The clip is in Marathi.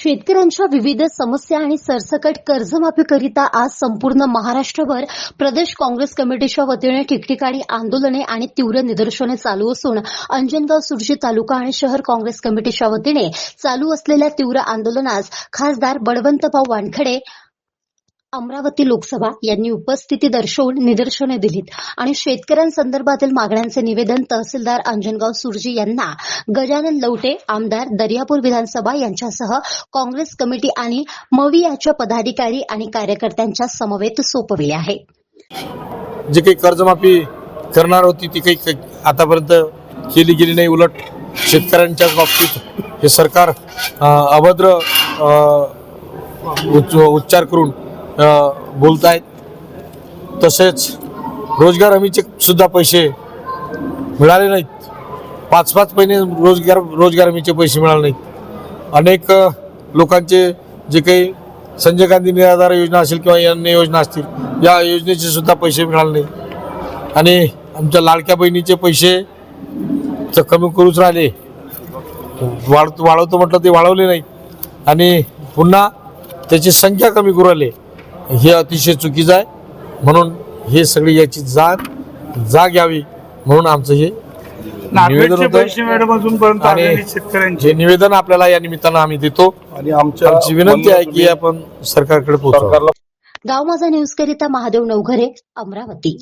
शेतकऱ्यांच्या विविध समस्या आणि सरसकट कर्जमाफीकरिता आज संपूर्ण महाराष्ट्रभर प्रदेश काँग्रेस कमिटीच्या वतीने ठिकठिकाणी आंदोलने आणि तीव्र निदर्शने चालू असून अंजनगाव सुरजी तालुका आणि शहर काँग्रेस कमिटीच्या वतीने चालू असलेल्या तीव्र आंदोलनास खासदार बळवंतभाऊ वानखडे अमरावती लोकसभा यांनी उपस्थिती दर्शवून निदर्शने दिलीत. आणि शेतकऱ्यांसंदर्भातील मागण्यांचे निवेदन तहसीलदार अंजनगाव सुरजी यांना गजानन लवटे आमदार दर्यापूर विधानसभा यांच्यासह काँग्रेस कमिटी आणि मवियाच्या पदाधिकारी आणि कार्यकर्त्यांच्या समवेत सोपविले आहे. जी काही कर्जमाफी करणार होती ती काही काही आतापर्यंत केली गेली नाही. उलट शेतकऱ्यांच्याच बाबतीत हे सरकार अभद्र उच्च उच्चार करून बोलत आहेत तसेच रोजगार हमीचे सुद्धा पैसे मिळाले नाहीत. पाच पाच महिने रोजगार रोजगार हमीचे पैसे मिळाले नाहीत. अनेक लोकांचे जे काही संजय गांधी निराधार योजना असेल किंवा अन्य योजना असतील या योजनेचे सुद्धा पैसे मिळाले नाही आणि आमच्या लाडक्या बहिणीचे पैसे तर कमी करूच राहिले. वाढ वाढवतो म्हटलं ते वाढवले नाही आणि पुन्हा त्याची संख्या कमी करू राहिले. हे अतिशय चुकीचं आहे. म्हणून हे सगळी याची जाग जाग यावी म्हणून आमचं हे निवेदन होतं. आणि जे निवेदन आपल्याला या निमित्तानं आम्ही देतो आणि आमची विनंती आहे की आपण सरकारकडे पोहोचवा सरकारला गाव माझा न्यूज करिता महादेव नवघरे अमरावती.